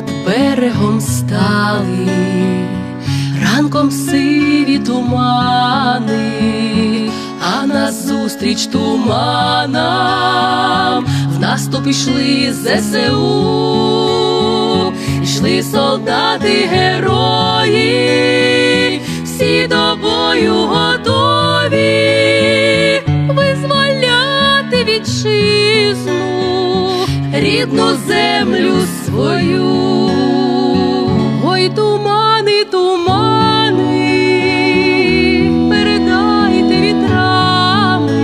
над берегом стали, ранком сиві тумани, а назустріч туманам в наступ ішли ЗСУ, йшли солдати герої, всі до бою готові визволяти вітчизну, рідну землю свою. Ой, тумани, тумани, передайте вітрами,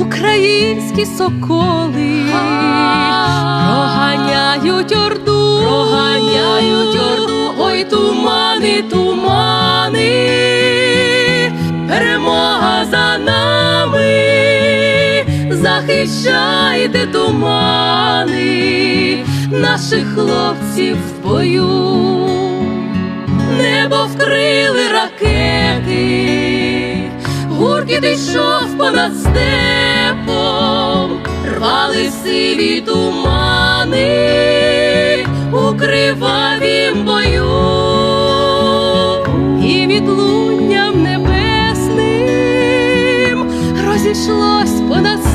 українські соколи. Проганяють орду, проганяють орду, ой, тумани, тумани, захищайте тумани, наших хлопців в бою, небо вкрили ракети, гуркіт йшов понад степом, рвали сиві тумани у кривавім бою, і відлунням небесним розійшлось понад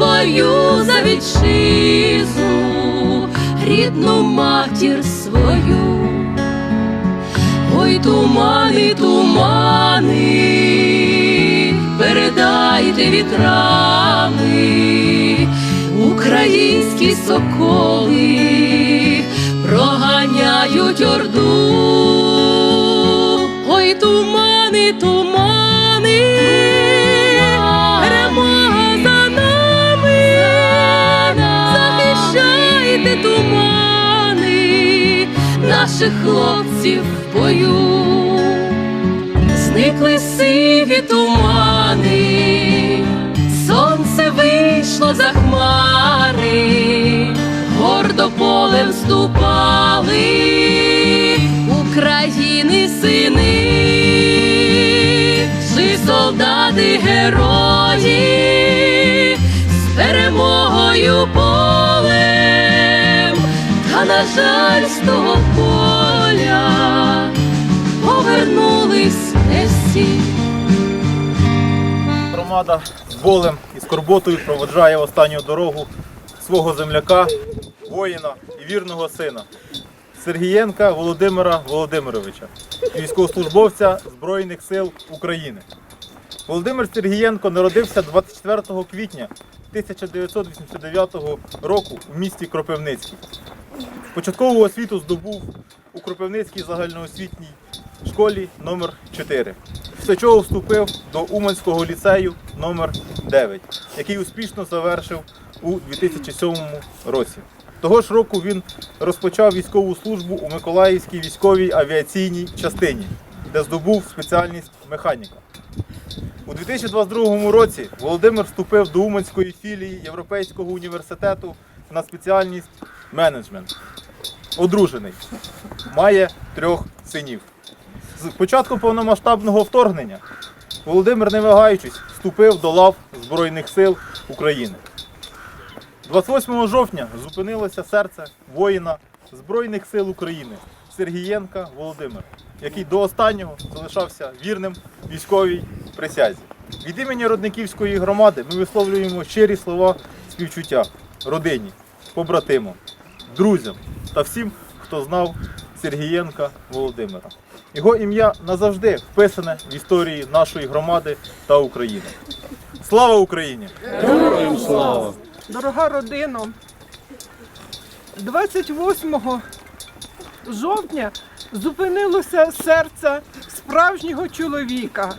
у бою за вітчизну, рідну матір свою. Ой, тумани, тумани, передайте вітрами, українські соколи проганяють орду. Ой, тумани, тумани, наших хлопців в бою. Зникли сиві тумани, сонце вийшло за хмари, гордо полем ступали України сини, Жи солдати герої з перемогою на жаль з того поля повернулись не всі. Громада з болем і скорботою проводжає останню дорогу свого земляка, воїна і вірного сина Сергієнка Володимира Володимировича, військовослужбовця Збройних сил України. Володимир Сергієнко народився 24 квітня 1989 року в місті Кропивницький. Початкову освіту здобув у Кропивницькій загальноосвітній школі номер 4 після чого вступив до Уманського ліцею номер 9 який успішно завершив у 2007 році. Того ж року він розпочав військову службу у Миколаївській військовій авіаційній частині, де здобув спеціальність механіка. У 2022 році Володимир вступив до Уманської філії Європейського університету на спеціальність менеджмент. Одружений, має трьох синів. З початку повномасштабного вторгнення Володимир, не вагаючись, вступив до лав Збройних сил України. 28 жовтня зупинилося серце воїна Збройних сил України Сергієнка Володимира, який до останнього залишався вірним військовій присязі. Від імені Родниківської громади ми висловлюємо щирі слова співчуття родині, побратимам, друзям та всім, хто знав Сергієнка Володимира. Його ім'я назавжди вписане в історії нашої громади та України. Слава Україні! Дорога родино, 28 жовтня зупинилося серце справжнього чоловіка,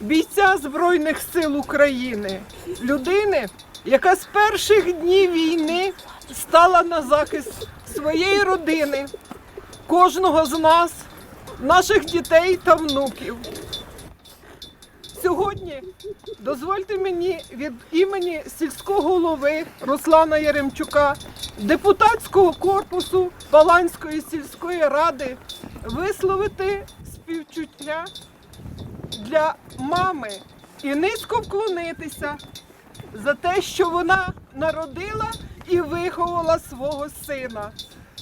бійця Збройних сил України, людини, яка з перших днів війни стала на захист своєї родини, кожного з нас, наших дітей та внуків. Сьогодні дозвольте мені від імені сільського голови Руслана Яремчука, депутатського корпусу Паланської сільської ради висловити співчуття для мами і низько вклонитися за те, що вона народила і виховала свого сина.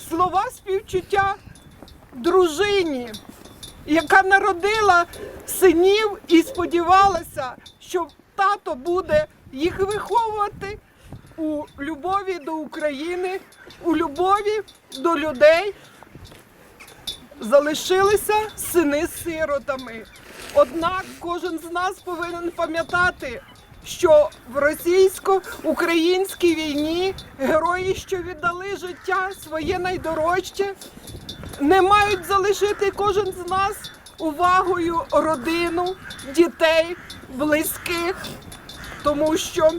Слова співчуття дружині, яка народила синів і сподівалася, що тато буде їх виховувати у любові до України, у любові до людей. Залишилися сини сиротами. Однак кожен з нас повинен пам'ятати, що в російсько-українській війні герої, що віддали життя своє найдорожче, не мають залишити кожен з нас увагою родину, дітей, близьких, тому що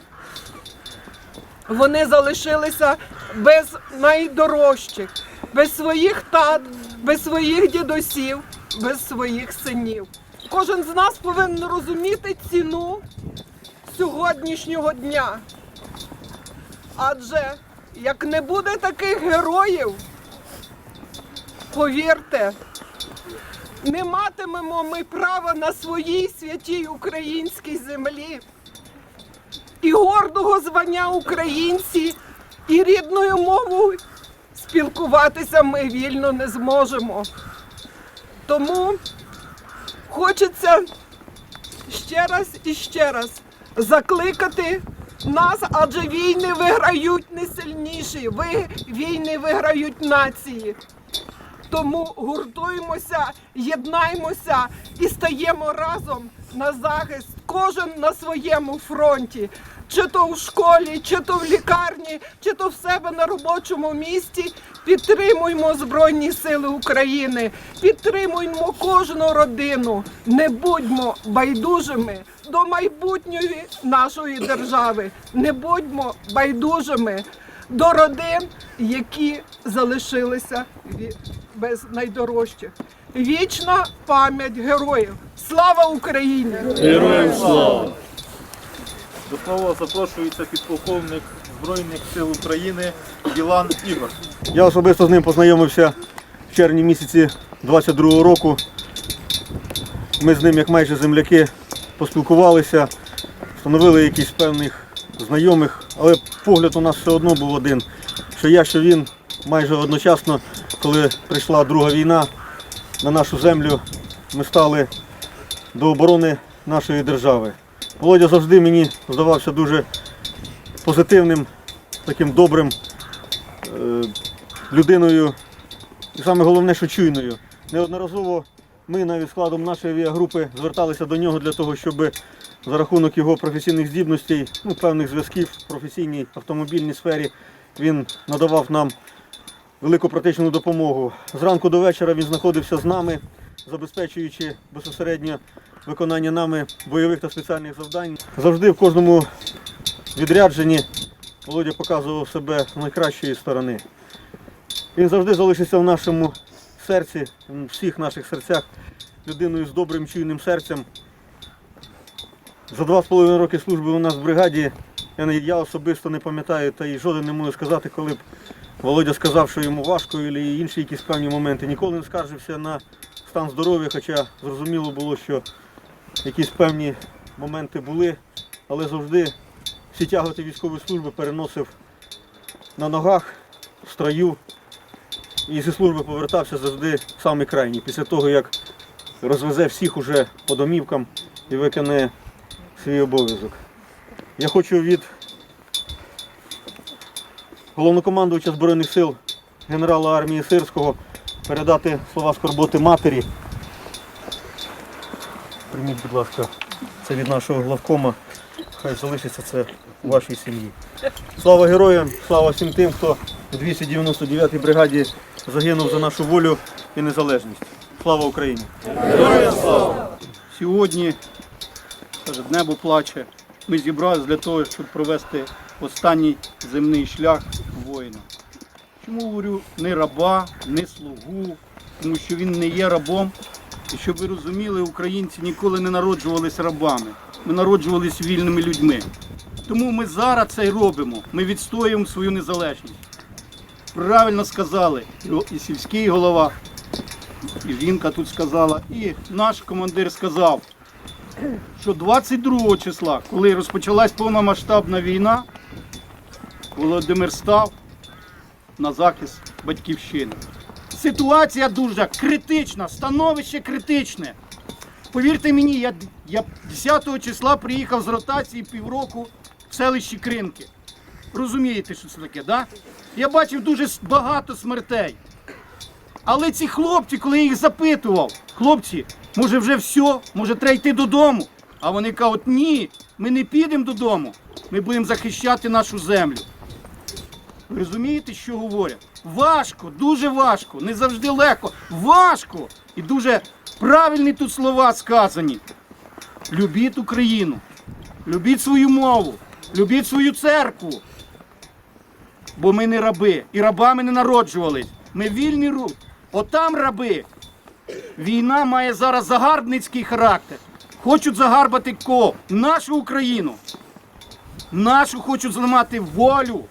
вони залишилися без найдорожчих, без своїх тат, без своїх дідусів, без своїх синів. Кожен з нас повинен розуміти ціну сьогоднішнього дня. Адже як не буде таких героїв, повірте, не матимемо ми права на своїй святій українській землі і гордого звання українці, і рідною мовою спілкуватися ми вільно не зможемо. Тому хочеться ще раз і ще раз закликати нас, адже війни виграють не сильніші, війни виграють нації. Тому гуртуємося, єднаємося і стаємо разом на захист, кожен на своєму фронті. Чи то в школі, чи то в лікарні, чи то в себе на робочому місці. Підтримуємо Збройні Сили України, підтримуємо кожну родину. Не будьмо байдужими до майбутньої нашої держави. Не будьмо байдужими до родин, які залишилися без найдорожчих. Вічна пам'ять героїв. Слава Україні! Героям слава! До слова запрошується підполковник Збройних сил України Білан Ігор. Я особисто з ним познайомився в червні місяці 22-го року. Ми з ним, як майже земляки, поспілкувалися, встановили якісь певних знайомих, але погляд у нас все одно був один. Що я, що він майже одночасно, коли прийшла друга війна на нашу землю, ми стали до оборони нашої держави. Володя завжди мені здавався дуже позитивним, таким добрим е, людиною, і саме головне, що чуйною. Неодноразово ми навіть складом нашої авіагрупи зверталися до нього для того, щоб за рахунок його професійних здібностей, ну, певних зв'язків в професійній автомобільній сфері, він надавав нам велику практичну допомогу. Зранку до вечора він знаходився з нами, забезпечуючи безпосередньо виконання нами бойових та спеціальних завдань. Завжди в кожному відрядженні Володя показував себе з найкращої сторони. Він завжди залишиться в нашому серці, в всіх наших серцях, людиною з добрим чуйним серцем. За два з половиною роки служби у нас в бригаді я, я особисто не пам'ятаю та й жоден не можу сказати, коли б Володя сказав, що йому важко, або інші якісь певні моменти. Ніколи не скаржився на стан здоров'я, хоча зрозуміло було, що якісь певні моменти були, але завжди всі тяготи військової служби переносив на ногах, в строю. І зі служби повертався завжди самий крайній, після того, як розвезе всіх уже по домівкам і виконає свій обов'язок. Я хочу від головнокомандувача Збройних сил генерала армії Сирського передати слова скорботи матері. Прийміть, будь ласка, це від нашого главкома. Хай залишиться це у вашій сім'ї. Слава героям, слава всім тим, хто у 299-й бригаді загинув за нашу волю і незалежність. Слава Україні! Героям слава! Сьогодні небо плаче. Ми зібралися для того, щоб провести останній земний шлях воїна. Чому говорю не раба, не слугу, тому що він не є рабом. І щоб ви розуміли, українці ніколи не народжувалися рабами. Ми народжувалися вільними людьми. Тому ми зараз це й робимо. Ми відстоюємо свою незалежність. Правильно сказали і- сільський голова, і жінка тут сказала, і наш командир сказав, що 22 числа, коли розпочалась повномасштабна війна, Володимир став на захист батьківщини. Ситуація дуже критична, становище критичне. Повірте мені, я, я 10 числа приїхав з ротації півроку в селищі Кринки. Розумієте, що це таке, да? Я бачив дуже багато смертей. Але ці хлопці, коли я їх запитував, хлопці, може вже все, може треба йти додому. А вони кажуть, ні, ми не підемо додому, ми будемо захищати нашу землю. Розумієте, що говорять? Важко, дуже важко, не завжди легко. Важко. І дуже правильні тут слова сказані. Любіть Україну, любіть свою мову, любіть свою церкву. Бо ми не раби. І рабами не народжувались. Ми вільні рук. Отам раби. Війна має зараз загарбницький характер. Хочуть загарбати кого? Нашу Україну. Нашу хочуть зламати волю.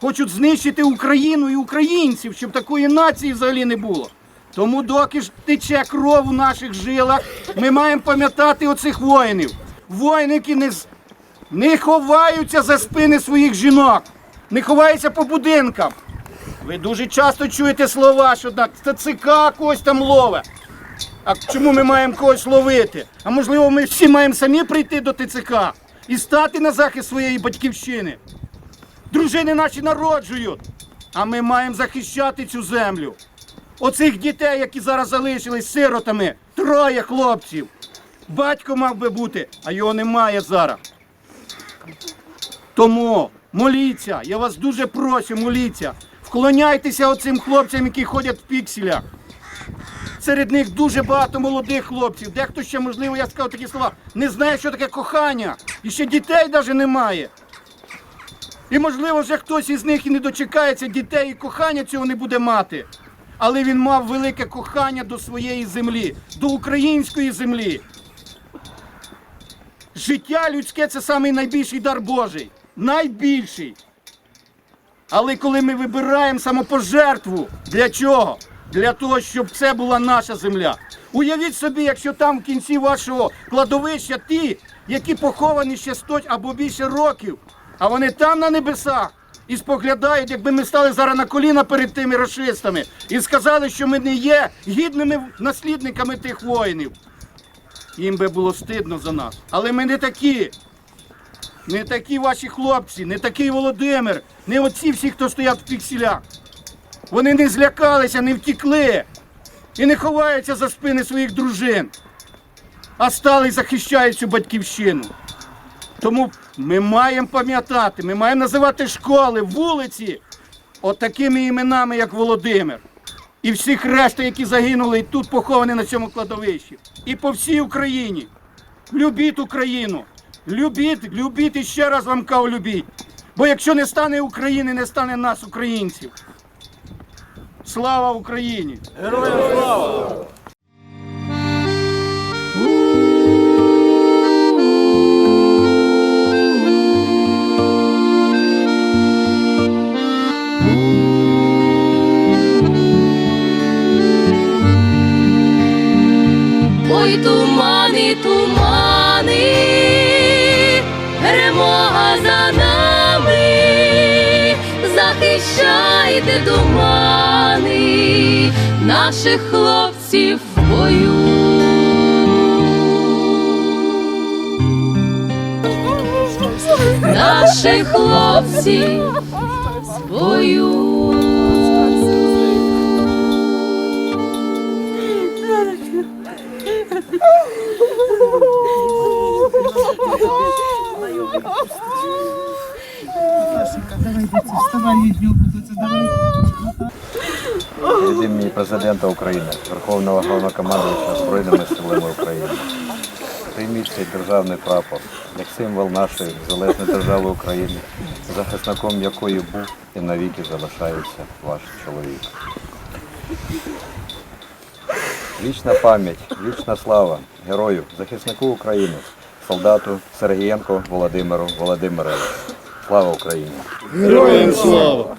Хочуть знищити Україну і українців, щоб такої нації взагалі не було. Тому доки ж тече кров у наших жилах, ми маємо пам'ятати оцих воїнів. Воїни, які не, не ховаються за спини своїх жінок, не ховаються по будинкам. Ви дуже часто чуєте слова, що так, ТЦК когось там лове. А чому ми маємо когось ловити? А можливо, ми всі маємо самі прийти до ТЦК і стати на захист своєї батьківщини. Дружини наші народжують, а ми маємо захищати цю землю. Оцих дітей, які зараз залишились сиротами, троє хлопців. Батько мав би бути, а його немає зараз. Тому моліться, я вас дуже прошу, моліться. Вклоняйтеся оцим хлопцям, які ходять в пікселях. Серед них дуже багато молодих хлопців. Дехто ще, можливо, я сказав такі слова, не знає, що таке кохання. І ще дітей навіть немає. І можливо, вже хтось із них і не дочекається дітей, і кохання цього не буде мати. Але він мав велике кохання до своєї землі, до української землі. Життя людське це самий найбільший дар Божий. Найбільший. Але коли ми вибираємо самопожертву, для чого? Для того, щоб це була наша земля. Уявіть собі, якщо там в кінці вашого кладовища ті, які поховані ще 100 або більше років, а вони там на небесах і споглядають, якби ми стали зараз на коліна перед тими расистами і сказали, що ми не є гідними наслідниками тих воїнів. Їм би було стидно за нас. Але ми не такі. Не такі ваші хлопці, не такий Володимир, не оці всі, хто стоять в пікселях. Вони не злякалися, не втікли і не ховаються за спини своїх дружин, а стали і захищають цю батьківщину. Тому ми маємо пам'ятати, ми маємо називати школи, вулиці отакими іменами, як Володимир. І всіх решта, які загинули і тут поховані на цьому кладовищі. І по всій Україні. Любіть Україну. Любіть, любіть і ще раз вам кажу, любіть. Бо якщо не стане України, не стане нас, українців. Слава Україні! Ой, тумани, перемога за нами, захищайте тумани, наших хлопців в бою. Наших хлопців в бою. Від імені президента України, Верховного Головнокомандуюча Збройними силами України. Прийміть цей державний прапор як символ нашої незалежної держави України, захисником якої був і навіки залишається ваш чоловік. Вічна пам'ять, вічна слава герою, захиснику України, солдату Сергієнко Володимиру Володимировичу. Слава Україні! Героям слава!